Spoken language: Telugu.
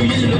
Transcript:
వాడలో